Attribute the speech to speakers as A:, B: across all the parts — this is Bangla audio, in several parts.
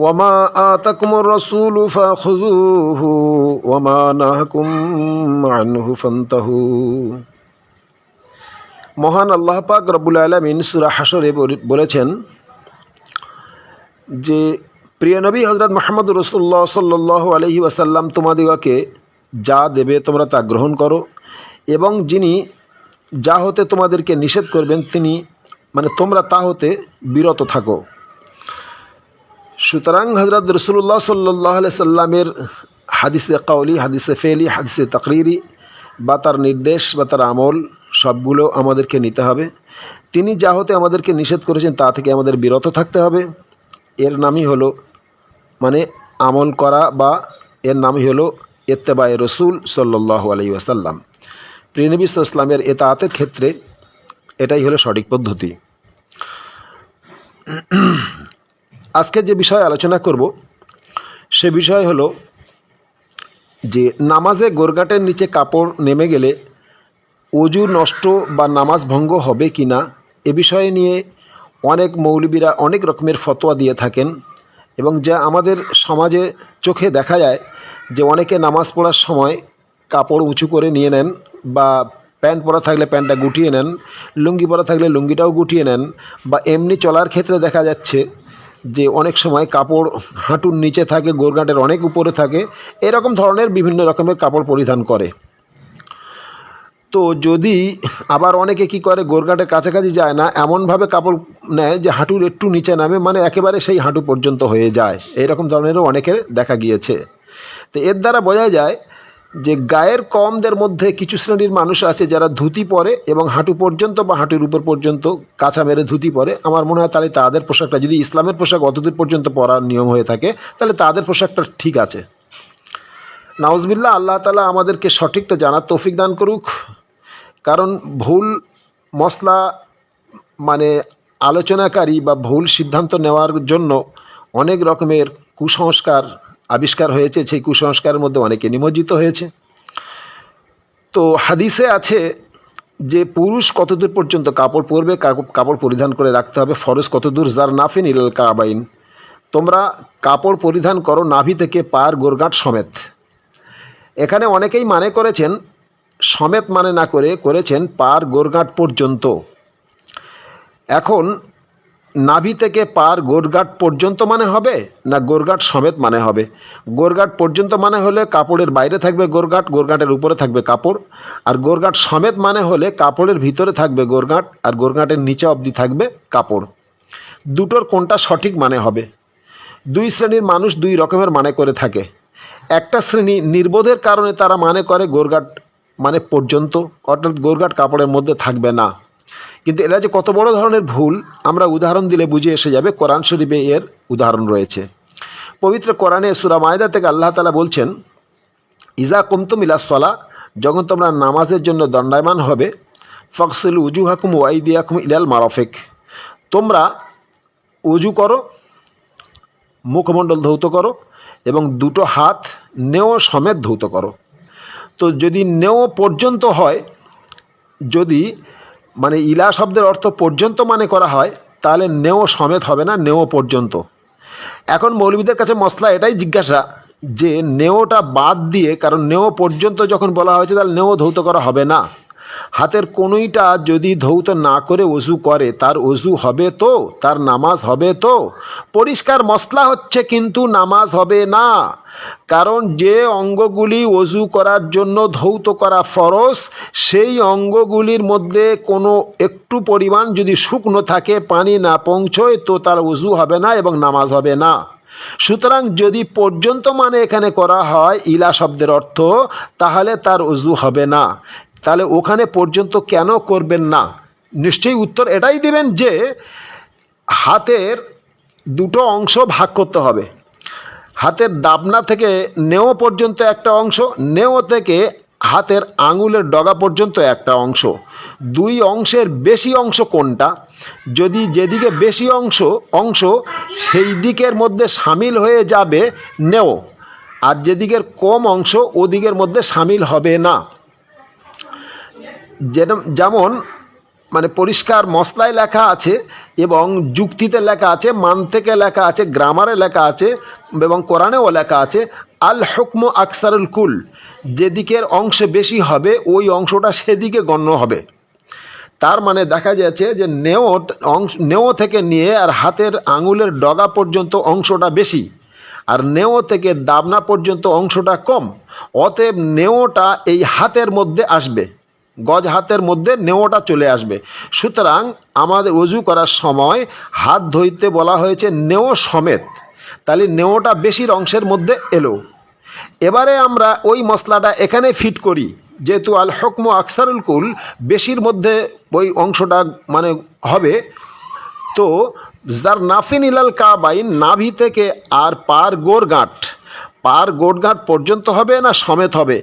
A: ওয়ামা আতাকুমুর রাসূলু ফাখুযুহু ওয়ামা নাহাকুম আনহু মহান আল্লাহ পাক রব্বুল আলমিন সুরা হাসরে বলেছেন যে, প্রিয় নবী হজরত মাহমুদ রসুল্লাহ সাল্লাহ আলহি আসাল্লাম তোমাদিগকে যা দেবে তোমরা তা গ্রহণ করো এবং যিনি যা হতে তোমাদেরকে নিষেধ করবেন তিনি মানে তোমরা তা হতে বিরত থাকো। সুতরাং হজরত রসুল্লাহ সাল্লাহ সাল্লামের হাদিসে কাউলি হাদিসে ফেলি, হাদিসে তাকরিরি বা তার নির্দেশ বা তার আমল সবগুলো আমাদেরকে নিতে হবে। তিনি যা হতে আমাদেরকে নিষেধ করেছেন তা থেকে আমাদের বিরত থাকতে হবে। এর নামই হলো মানে আমল করা বা এর নামই হলো এত্তেবায় রসুল সাল্লাহ আলাই ওয়াসাল্লাম। প্রিয়নবী ইসলামের এতায়াতের ক্ষেত্রে এটাই হলো সঠিক পদ্ধতি। আজকে যে বিষয়ে আলোচনা করব, সে বিষয় হলো যে নামাজে গোরগাটের নিচে কাপড় নেমে গেলে অজু নষ্ট বা নামাজ ভঙ্গ হবে কি না, এ বিষয়ে নিয়ে অনেক মৌলবীরা অনেক রকমের ফতোয়া দিয়ে থাকেন এবং যা আমাদের সমাজে চোখে দেখা যায় যে অনেকে নামাজ পড়ার সময় কাপড় উঁচু করে নিয়ে নেন বা প্যান্ট পরা থাকলে প্যান্টটা গুটিয়ে নেন, লুঙ্গি পরা থাকলে লুঙ্গিটাও গুটিয়ে নেন বা এমনি চলার ক্ষেত্রে দেখা যাচ্ছে যে অনেক সময় কাপড় হাঁটুর নিচে থাকে, গোরগাঁটের অনেক উপরে থাকে, এরকম ধরনের বিভিন্ন রকমের কাপড় পরিধান করে। তো যদি আবার অনেকে কি করে, গোরগাঁটের কাছাকাছি যায় না, এমনভাবে কাপড় নেয় যে হাঁটুর একটু নিচে নামে মানে একেবারে সেই হাঁটু পর্যন্ত হয়ে যায়। এরকম ধরনেরও অনেকের দেখা গিয়েছে। তো এর দ্বারা বোঝা যায় যে গায়ের কমদের মধ্যে কিছু শ্রেণির মানুষ আছে যারা ধুতি পরে এবং হাঁটু পর্যন্ত বা হাঁটুর উপর পর্যন্ত কাঁচা মেরে ধুতি পরে। আমার মনে হয় তাহলে তাদের পোশাকটা, যদি ইসলামের পোশাক অতদূর পর্যন্ত পরার নিয়ম হয়ে থাকে, তাহলে তাদের পোশাকটা ঠিক আছে। নাউজবিল্লা আল্লাহ তালা আমাদেরকে সঠিকটা জানার তৌফিক দান করুক। কারণ ভুল মশলা মানে আলোচনাকারী বা ভুল সিদ্ধান্ত নেওয়ার জন্য অনেক রকমের কুসংস্কার আবিষ্কার হয়েছে, সেই কুসংস্কারের মধ্যে অনেকে নিমজ্জিত হয়েছে। তো হাদিসে আছে যে পুরুষ কতদূর পর্যন্ত কাপড় পরবে কাপড় পরিধান করে রাখতে হবে, ফরজ কতদূর, যার নাফিন ইলাল কাবাইন। তোমরা কাপড় পরিধান করো নাভি থেকে পার গোরগাঁট সমেত। এখানে অনেকেই মানে করেছেন, সমেত মানে না করে করেছেন পার গোরগাঁট পর্যন্ত। এখন নাভি থেকে পার গোরগাট পর্যন্ত মানে হবে না গোরগাট সমেত মানে হবে? গোরগাট পর্যন্ত মানে হলে কাপড়ের বাইরে থাকবে গোরগাট গোরগাটের উপরে থাকবে কাপড়। আর গোরগাট সমেত মানে হলে কাপড়ের ভিতরে থাকবে গোরগাট আর গোরগাটের নিচে অবধি থাকবে কাপড়। দুটোর কোনটা সঠিক মানে হবে? দুই শ্রেণির মানুষ দুই রকমের মানে করে থাকে। একটা শ্রেণি নির্বোধের কারণে তারা মানে করে গোরগাট মানে পর্যন্ত, অর্থাৎ গোরগাট কাপড়ের মধ্যে থাকবে না। কিন্তু এরা যে কত বড় ধরনের ভুল, আমরা উদাহরণ দিলে বুঝে এসে যাবে, কোরআন শরীফে এর উদাহরণ রয়েছে। পবিত্র কোরআনে সুরা মায়দা থেকে আল্লাহ তালা বলছেন, ইজা কুমতুম ইলাসলা যখন তোমরা নামাজের জন্য দণ্ডায়মান হবে ফকসুল উজু হাকুম ওয়াইদি হাকুম ইলাল মারফেক তোমরা উজু করো, মুখমণ্ডল ধৌত করো এবং দুটো হাত নেও সমেত ধৌত করো। তো যদি নেও পর্যন্ত হয়, যদি মানে ইলা শব্দের অর্থ পর্যন্ত মানে করা হয়, তাহলে নেও সমেত হবে না, নেও পর্যন্ত। এখন মৌলবীদের কাছে মশলা এটাই জিজ্ঞাসা যে, নেওটা বাদ দিয়ে, কারণ নেও পর্যন্ত যখন বলা হয়েছে, তাহলে নেও ধৌত করা হবে না। হাতের কোনোইটা যদি ধৌত না করে অজু করে, তার অজু হবে তো? তার নামাজ হবে তো? পরিষ্কার মশলা হচ্ছে কিন্তু নামাজ হবে না। কারণ যে অঙ্গগুলি অজু করার জন্য ধৌত করা ফরজ, সেই অঙ্গগুলির মধ্যে কোনো একটু পরিমাণ যদি শুকনো থাকে, পানি না পৌঁছয়, তো তার অজু হবে না এবং নামাজ হবে না। সুতরাং যদি পর্যন্ত মানে এখানে করা হয় ইলা শব্দের অর্থ, তাহলে তার অজু হবে না। তাহলে ওখানে পর্যন্ত কেন করবেন না? নিশ্চয়ই উত্তর এটাই দিবেন যে হাতের দুটো অংশ ভাগ করতে হবে। হাতের দাবনা থেকে নেও পর্যন্ত একটা অংশ, নেও থেকে হাতের আঙুলের ডগা পর্যন্ত একটা অংশ। দুই অংশের বেশি অংশ কোনটা? যদি যেদিকে বেশি অংশ অংশ সেই দিকের মধ্যে সামিল হয়ে যাবে, নেও। আর যেদিকের কম অংশ, ওদিকের মধ্যে সামিল হবে না। যেমন মানে পরিষ্কার মশলায় লেখা আছে এবং যুক্তিতে লেখা আছে মান থেকে লেখা আছে, গ্রামারে লেখা আছে এবং কোরআনেও লেখা আছে, আল হুকম আকসারুল কুল যেদিকের অংশ বেশি হবে, ওই অংশটা সেদিকে গণ্য হবে। তার মানে দেখা যাচ্ছে যে নেও অংশ নেও থেকে নিয়ে আর হাতের আঙুলের ডগা পর্যন্ত অংশটা বেশি, আর নেও থেকে দাবনা পর্যন্ত অংশটা কম, অতএব নেওটা এই হাতের মধ্যে আসবে। গজ হাতের মধ্যে নেওটা চলে আসবে। সুতরাং আমাদের অজু করার সময় হাত ধইতে বলা হয়েছে, নেও সমেত। তাহলে নেওটা বেশির অংশের মধ্যে এলো। এবারে আমরা ওই মশলাটা এখানে ফিট করি, যেহেতু আল হকম আকসারুল কুল বেশির মধ্যে ওই অংশটা মানে হবে। তো যার নাফিন ইলাল কাবাইন, নাভি থেকে আর পার গোরগাঁট পার গোরগাঁট পর্যন্ত হবে না সমেত হবে?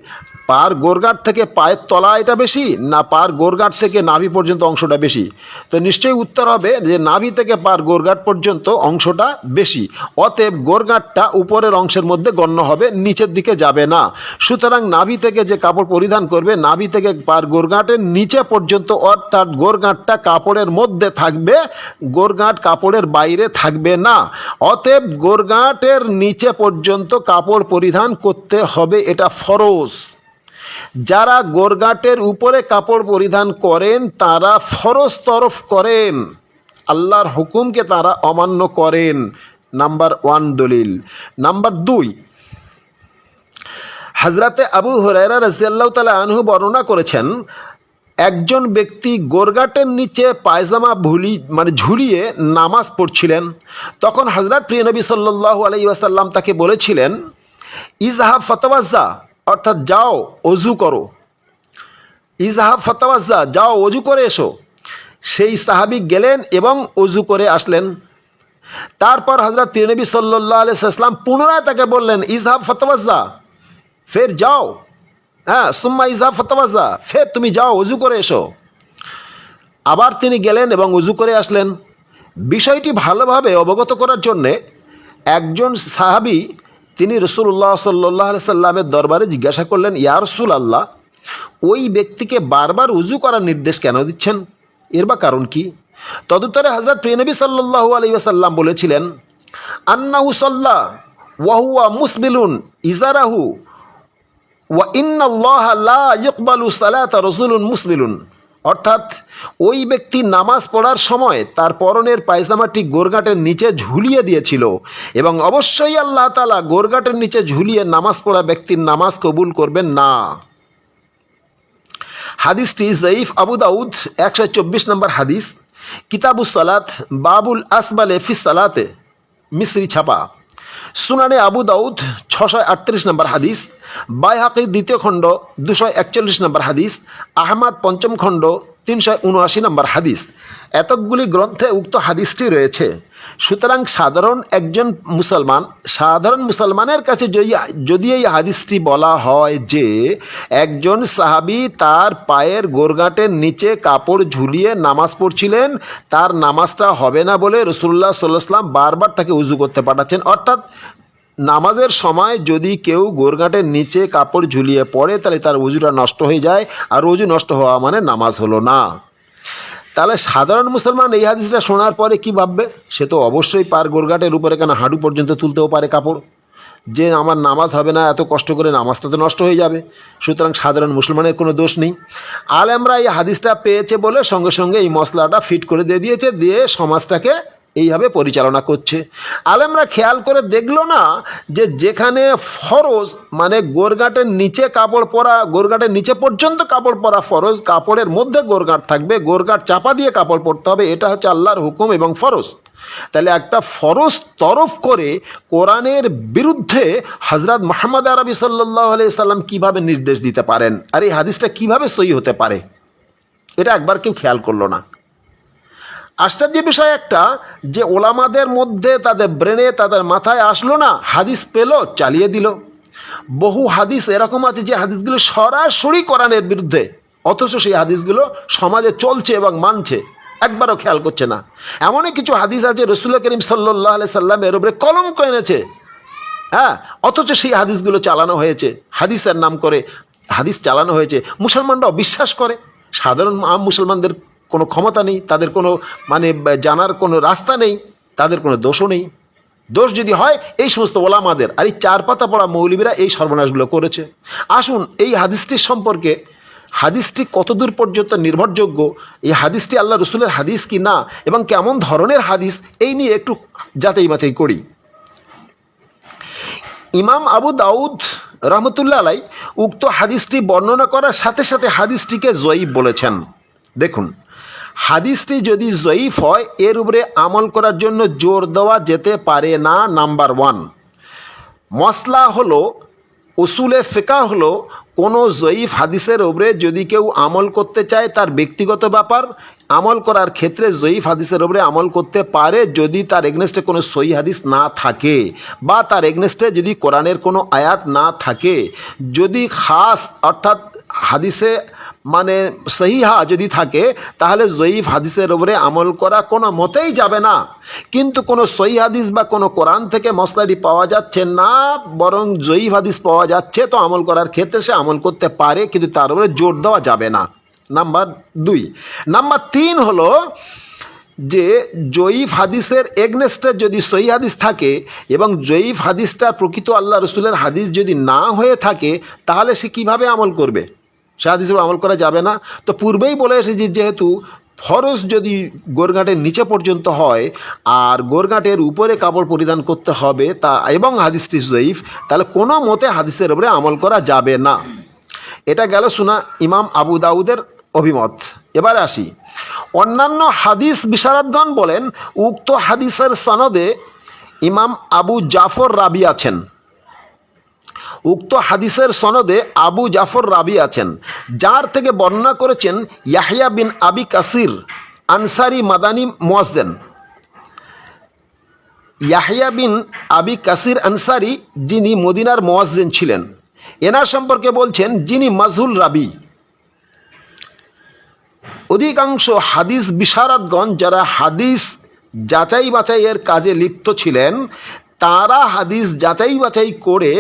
A: পার গোরগাঁট থেকে পায়ের তলা এটা বেশি, না পার গোরগাঁট থেকে নাভি পর্যন্ত অংশটা বেশি? তো নিশ্চয়ই উত্তর হবে যে নাভি থেকে পার গোরগাঁট পর্যন্ত অংশটা বেশি, অতএব গোরগাঁটটা উপরের অংশের মধ্যে গণ্য হবে, নিচের দিকে যাবে না। সুতরাং নাভি থেকে যে কাপড় পরিধান করবে, নাভি থেকে পার গোরগাঁটের নিচে পর্যন্ত অর্থাৎ গোরগাঁটটা কাপড়ের মধ্যে থাকবে, গোরগাঁট কাপড়ের বাইরে থাকবে না। অতএব গোরগাঁটের নিচে পর্যন্ত কাপড় পরিধান করতে হবে, এটা ফরজ। যারা গোরগাটের উপরে কাপড় পরিধান করেন, তারা ফরজ তরফ করেন। আল্লাহর হুকুমকে তারা অমান্য করেন। নাম্বার ওয়ান দলিল। নাম্বার দুই হাজরাতে আবু হরাইরা রাজিয়াল্লাহ তালা আনহু বর্ণনা করেছেন, একজন ব্যক্তি গোরগাটের নিচে পায়জামা ভুলি মানে ঝুলিয়ে নামাজ পড়ছিলেন। তখন হজরত প্রিয় নবী সাল্লাহ আলাই ওয়াসাল্লাম তাকে বলেছিলেন, ইজহাব ফতওয়াজ্জা। অর্থাৎ যাও, অজু করো। ইজহাব ফতওয়াজ্জা, যাও, অজু করে এসো। সেই সাহাবি গেলেন এবং অজু করে আসলেন। তারপর হজরত পিরনবী সাল্লাহ আলাইসাল্লাম পুনরায় তাকে বললেন, ইজহাব ফতওয়াজ্জা, ফের যাও। হ্যাঁ সুম্মা ইজহাব ফতওয়াজ্জা, ফের তুমি যাও, অজু করে এসো। আবার তিনি গেলেন এবং উজু করে আসলেন। বিষয়টি ভালোভাবে অবগত করার জন্যে একজন সাহাবি তিনি রসুল্লাহ সাল্লাহ সাল্লামের দরবারে জিজ্ঞাসা করলেন, ইয়া রসুল আল্লাহ ওই ব্যক্তিকে বারবার উজু করার নির্দেশ কেন দিচ্ছেন? এর বা কারণ কি? তদুত্তরে হজরত প্রিয়নবী সাল্লাহু আলাইসাল্লাম বলেছিলেন, আন্নাহু সাল্লাহ ওয়াহুয়া মুসবিলুন ইজারাহু, ওয়া ইন্নাল্লাহ লা ইকবালু সালাতা রসুলুন মুসবিলুন। অর্থাৎ ওই ব্যক্তি নামাজ পড়ার সময় তার পরনের পায়জামাটি গোরগাটের নিচে ঝুলিয়ে দিয়েছিল এবং অবশ্যই আল্লাহ তালা গোরগাটের নিচে ঝুলিয়ে নামাজ পড়া ব্যক্তির নামাজ কবুল করবেন না। হাদিসটি জঈফ আবু দাউদ, একশো চব্বিশ নম্বর হাদিস, কিতাবুস সালাত, বাবুল আসবালে ফিস সালাতে, মিশ্রি ছাপা। সুনানে আবু দাউদ ছশো আটত্রিশ নম্বর হাদিস, বাইহাকি দ্বিতীয় খণ্ড দুশো একচল্লিশ নম্বর হাদিস, আহমাদ পঞ্চম খণ্ড, তিনশো উনআশি নম্বর হাদিস। এতকগুলি গ্রন্থে উক্ত হাদিসটি রয়েছে। সুতরাং সাধারণ একজন মুসলমান, সাধারণ মুসলমানের কাছে যদি যদি এই হাদিসটি বলা হয় যে একজন সাহাবি তার পায়ের গোরগাটের নিচে কাপড় ঝুলিয়ে নামাজ পড়ছিলেন, তার নামাজটা হবে না বলে রসুল্লাহ সাল্লাহাম বারবার তাকে উজু করতে পাঠাচ্ছেন। অর্থাৎ নামাজের সময় যদি কেউ গোরগাটের নিচে কাপড় ঝুলিয়ে পড়ে, তাহলে তার উজুটা নষ্ট হয়ে যায়, আর উজু নষ্ট হওয়া মানে নামাজ হলো না। তাহলে সাধারণ মুসলমান এই হাদিসটা শোনার পরে কি ভাববে? সে তো অবশ্যই পার গোরঘাটের উপরে কেন হাঁটু পর্যন্ত তুলতেও পারে কাপড়। যে আমার নামাজ হবে না, এত কষ্ট করে নামাজটা তো নষ্ট হয়ে যাবে। সুতরাং সাধারণ মুসলমানের কোনো দোষ নেই। আলেমরা এই হাদিসটা পেয়েছে বলে সঙ্গে সঙ্গে এই মশলাটা ফিট করে দিয়ে দিয়েছে, দিয়ে সমাজটাকে এইভাবে পরিচালনা করছে। আলেমরা খেয়াল করে দেখল না যে যেখানে ফরজ মানে গোরগাটের নিচে কাপড় পরা, গোরগাটের নিচে পর্যন্ত কাপড় পরা ফরজ, কাপড়ের মধ্যে গোরগাট থাকবে, গোরগাট চাপা দিয়ে কাপড় পরতে হবে, এটা হচ্ছে আল্লাহর হুকুম এবং ফরজ। তাহলে একটা ফরজ তরফ করে কোরআনের বিরুদ্ধে হজরত মোহাম্মদ আরবি সাল্লাহ আলি সাল্লাম কীভাবে নির্দেশ দিতে পারেন? আর এই হাদিসটা কীভাবে সই হতে পারে? এটা একবার কেউ খেয়াল করল না। আশ্চর্যের বিষয় একটা, যে ওলামাদের মধ্যে তাদের ব্রেনে তাদের মাথায় আসলো না, হাদিস পেল, চালিয়ে দিল। বহু হাদিস এরকম আছে যে হাদিসগুলো সরাসরি কোরআনের বিরুদ্ধে, অথচ সেই হাদিসগুলো সমাজে চলছে এবং মানছে, একবারও খেয়াল করছে না। এমনই কিছু হাদিস আছে রসুল্লাহ করিম সাল্লাহ আলি সাল্লামের উপরে কলঙ্ক এনেছে। হ্যাঁ অথচ সেই হাদিসগুলো চালানো হয়েছে, হাদিসের নাম করে হাদিস চালানো হয়েছে, মুসলমানরাও বিশ্বাস করে। সাধারণ আম মুসলমানদের কোনো ক্ষমতা নেই, তাদের কোনো মানে জানার কোনো রাস্তা নেই, তাদের কোনো দোষও নেই। দোষ যদি হয়, এই সমস্ত ওলামাদের, আর এই চার পাতা পড়া মৌলবীরা এই সর্বনাশগুলো করেছে। আসুন, এই হাদিসটির সম্পর্কে, হাদিসটি কতদূর পর্যন্ত নির্ভরযোগ্য, এই হাদিসটি আল্লাহ রসুলের হাদিস কি না, এবং কেমন ধরনের হাদিস, এই নিয়ে একটু যাচাই বাছাই করি। ইমাম আবু দাউদ রহমতুল্লাহ আলাই উক্ত হাদিসটি বর্ণনা করার সাথে সাথে হাদিসটিকে জয়ীব বলেছেন। দেখুন হাদিসটি যদি জয়ীফ হয়, এর উপরে আমল করার জন্য জোর দেওয়া যেতে পারে না, নাম্বার ওয়ান। মশলা হলো, উসুলে ফেকা হলো, কোনো জয়ীফ হাদিসের ওপরে যদি কেউ আমল করতে চায়, তার ব্যক্তিগত ব্যাপার, আমল করার ক্ষেত্রে জয়ীফ হাদিসের ওপরে আমল করতে পারে যদি তার এগনেস্টে কোনো সই হাদিস না থাকে, বা তার এগনেস্টে যদি কোরআনের কোনো আয়াত না থাকে। যদি খাস, অর্থাৎ হাদিসে মানে সহিহা যদি থাকে, তাহলে জয়ীফ হাদিসের ওপরে আমল করা কোনো মতেই যাবে না। কিন্তু কোনো সহি হাদিস বা কোনো কোরআন থেকে মশলাটি পাওয়া যাচ্ছে না, বরং জয়ীফ হাদিস পাওয়া যাচ্ছে, তো আমল করার ক্ষেত্রে সে আমল করতে পারে, কিন্তু তার উপরে জোর দেওয়া যাবে না। নাম্বার দুই। নাম্বার তিন হলো যে, জয়ীফ হাদিসের এগনেস্টে যদি সহি হাদিস থাকে এবং জয়ীফ হাদিসটা প্রকৃত আল্লাহ রসুলের হাদিস যদি না হয়ে থাকে, তাহলে সে কীভাবে আমল করবে? সে হাদিসের আমল করা যাবে না। তো পূর্বেই বলে এসেছি যেহেতু ফরজ যদি গোরঘাটের নিচে পর্যন্ত হয়, আর গোরঘাটের উপরে কাপড় পরিধান করতে হবে, তা এবং হাদিসটি জয়ীফ, তাহলে কোনো মতে হাদিসের উপরে আমল করা যাবে না। এটা গেল শোনা ইমাম আবু দাউদের অভিমত। এবারে আসি। অন্যান্য হাদিস বিশারদগণ বলেন, উক্ত হাদিসের সনদে ইমাম আবু জাফর রাবি আছেন। উক্ত হাদিসের সনদে আবু জাফর রাবি আছেন, যার থেকে বর্ণনা করেছেন ইয়াহিয়া বিন আবি কাসির আনসারি মাদানি মোয়াজদেন ইয়াহিয়া বিন আবি কাসির আনসারি যিনি মদিনার মোয়াজদেন ছিলেন। এনার সম্পর্কে বলছেন যিনি মাজহুল রাবি। অধিকাংশ হাদিস বিশারদগণ যারা হাদিস যাচাই বাছাইয়ের কাজে লিপ্ত ছিলেন, তারা হাদিস যাচাই বাছাই করে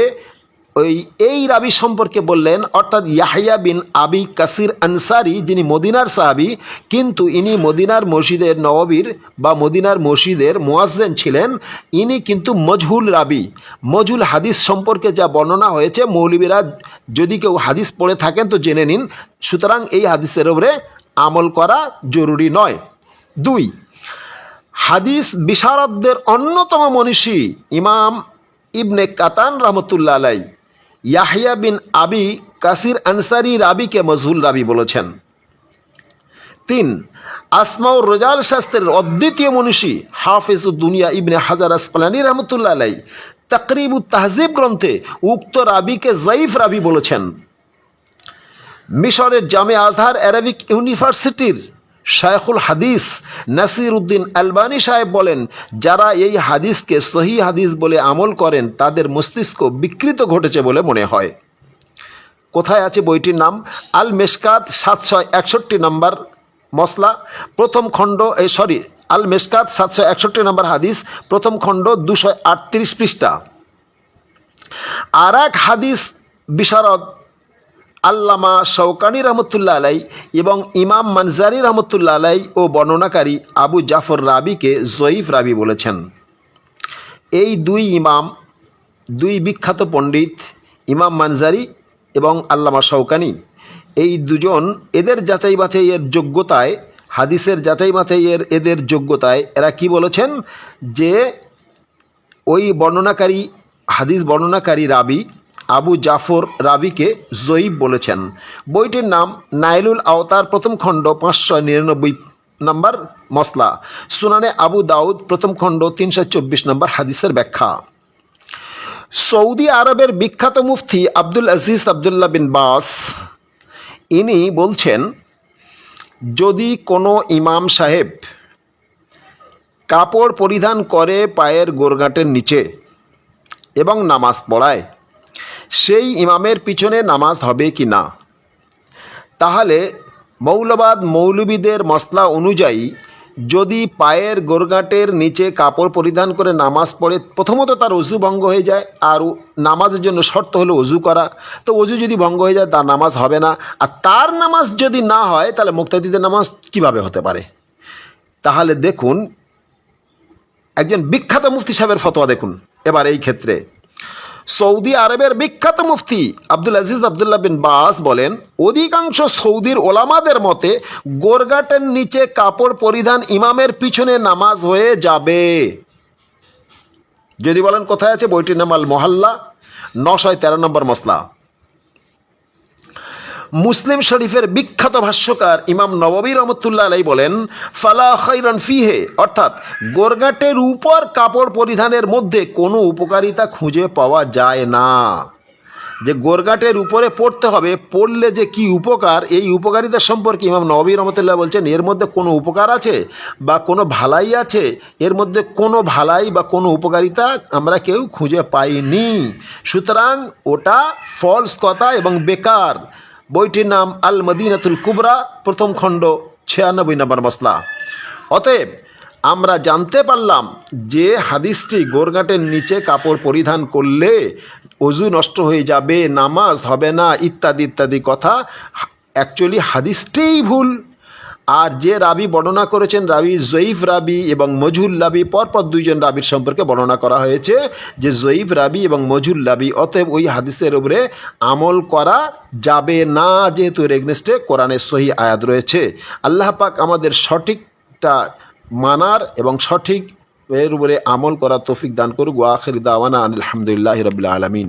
A: ওই এই রাবি সম্পর্কে বললেন, অর্থাৎ ইয়াহিয়া বিন আবি কাসির আনসারি, যিনি মদিনার সাহাবি, কিন্তু ইনি মদিনার মসজিদের নববীর বা মদিনার মসজিদের মোয়াজ্জেন ছিলেন। ইনি কিন্তু মজহুল রাবি। মজহুল হাদিস সম্পর্কে যা বর্ণনা হয়েছে, মৌলবীরা যদি কেউ হাদিস পড়ে থাকেন তো জেনে নিন। সুতরাং এই হাদিসের ওপরে আমল করা জরুরি নয়। দুই, হাদিস বিশারদদের অন্যতম মনীষী ইমাম ইবনে কাতান রহমতুল্লা আলাই ইয়াহিয়া বিন আবি কাসির আনসারি রাবিকে মজহুল রাবি বলেছেন। তিন আসমাউর রোজাল শাস্ত্রের অদ্বিতীয় মনীষী হাফিজ দুনিয়া ইবনে হাজার আসকালানি রহমতুল্লা আলাই তকরিবু তাহজিব গ্রন্থে উক্ত রাবিকে জয়ীফ রাবি বলেছেন। মিশরের জামে আজহার অ্যারাবিক ইউনিভার্সিটির শায়খুল হাদিস নাসির উদ্দিন আলবানী সাহেব বলেন, যারা এই হাদিসকে সহি হাদিস বলে আমল করেন, তাদের মস্তিষ্ক বিকৃত ঘটেছে বলে মনে হয়। কোথায় আছে বইটির নাম? আল মেশকাত সাতশো একষট্টি নম্বর মশলা প্রথম খণ্ড এই সরি, আল মেশকাত সাতশো একষট্টি নম্বর হাদিস, প্রথম খণ্ড দুশো আটত্রিশ পৃষ্ঠা। আর এক হাদিস বিশারদ আল্লামা শৌকানি রহমতুল্লাহ আলাই এবং ইমাম মানজারি রহমতুল্লাহ আলাই ও বর্ণনাকারী আবু জাফর রাবিকে জয়ীফ রাবি বলেছেন। এই দুই ইমাম, দুই বিখ্যাত পণ্ডিত, ইমাম মানজারি এবং আল্লামা শৌকানি এই দুজন এদের যাচাই বাছাইয়ের যোগ্যতায়, হাদিসের যাচাই বাছাইয়ের এদের যোগ্যতায় এরা কি বলেছেন? যে ওই বর্ণনাকারী, হাদিস বর্ণনাকারী রাবি আবু জাফর রাবিকে জয়ীব বলেছেন। বইটির নাম নাইলুল আওতার প্রথম খণ্ড পাঁচশো নিরানব্বই নম্বর মশলা সুনানে আবু দাউদ প্রথম খণ্ড তিনশো চব্বিশ নম্বর হাদিসের ব্যাখ্যা। সৌদি আরবের বিখ্যাত মুফতি আব্দুল আজিজ আবদুল্লাহ বিন বাস, ইনি বলছেন, যদি কোনো ইমাম সাহেব কাপড় পরিধান করে পায়ের গোরগাটের নিচে এবং নামাজ পড়ায় সেই ইমামের পিছনে নামাজ হবে কি না? তাহলে মৌলবাদ মৌলবীদের মশলা অনুযায়ী যদি পায়ের গোরগাটের নিচে কাপড় পরিধান করে নামাজ পড়ে, প্রথমত তার অজু ভঙ্গ হয়ে যায় আর নামাজের জন্য শর্ত হলো অজু করা। তো অজু যদি ভঙ্গ হয়ে যায়, তার নামাজ হবে না। আর তার নামাজ যদি না হয়, তাহলে মুক্তাদিদের নামাজ কীভাবে হতে পারে? তাহলে দেখুন, একজন বিখ্যাত মুফতি সাহেবের ফতোয়া দেখুন। এবার এই ক্ষেত্রে সৌদি আরবের বিখ্যাত মুফতি আব্দুল আজিজ আবদুল্লাহ বিন বাস বলেন, অধিকাংশ সৌদির ওলামাদের মতে গোরগাটের নিচে কাপড় পরিধান ইমামের পিছনে নামাজ হয়ে যাবে। যদি বলেন, কোথায় আছে বইটির নাম আল মোহাল্লা নশয় তেরো নম্বর মশলা মুসলিম শরীফের বিখ্যাত ভাষ্যকার ইমাম নববী রহমতুল্লাহ আলাই বলেন, ফালা খৈরন ফিহে অর্থাৎ গোরগাটের উপর কাপড় পরিধানের মধ্যে কোনো উপকারিতা খুঁজে পাওয়া যায় না। যে গোরগাটের উপরে পড়তে হবে, পড়লে যে কি উপকার, এই উপকারিতা সম্পর্কে ইমাম নবী রহমতুল্লাহ বলছেন, এর মধ্যে কোনো উপকার আছে বা কোনো ভালাই আছে? এর মধ্যে কোনো ভালাই বা কোনো উপকারিতা আমরা কেউ খুঁজে পাইনি। সুতরাং ওটা ফলস কথা এবং বেকার। বইটির নাম আল মদিনাতুল কুবরা, প্রথম খণ্ড, ছিয়ানব্বই নম্বর মশলা অতএব, আমরা জানতে পারলাম যে হাদিসটি গোরঘাটের নিচে কাপড় পরিধান করলে অজু নষ্ট হয়ে যাবে, নামাজ হবে না, ইত্যাদি ইত্যাদি কথা। অ্যাকচুয়ালি হাদিসটিই ভুল। আর যে রাবি বর্ণনা করেছেন, রাবি জয়ীফ রাবি এবং মজহুল রাবি, পরপর দুইজন রাবির সম্পর্কে বর্ণনা করা হয়েছে যে জয়ীফ রাবি এবং মজহুল রাবি, অতএব ওই হাদিসের উপরে আমল করা যাবে না, যেহেতু এর এগনেস্টে কোরআনের সহি আয়াত রয়েছে। আল্লাহ পাক আমাদের সঠিকটা মানার এবং সঠিক এর উপরে আমল করা তৌফিক দান করুক। ওয়াখির দাওয়ানা আলহামদুলিল্লাহ রবিল আলমিন।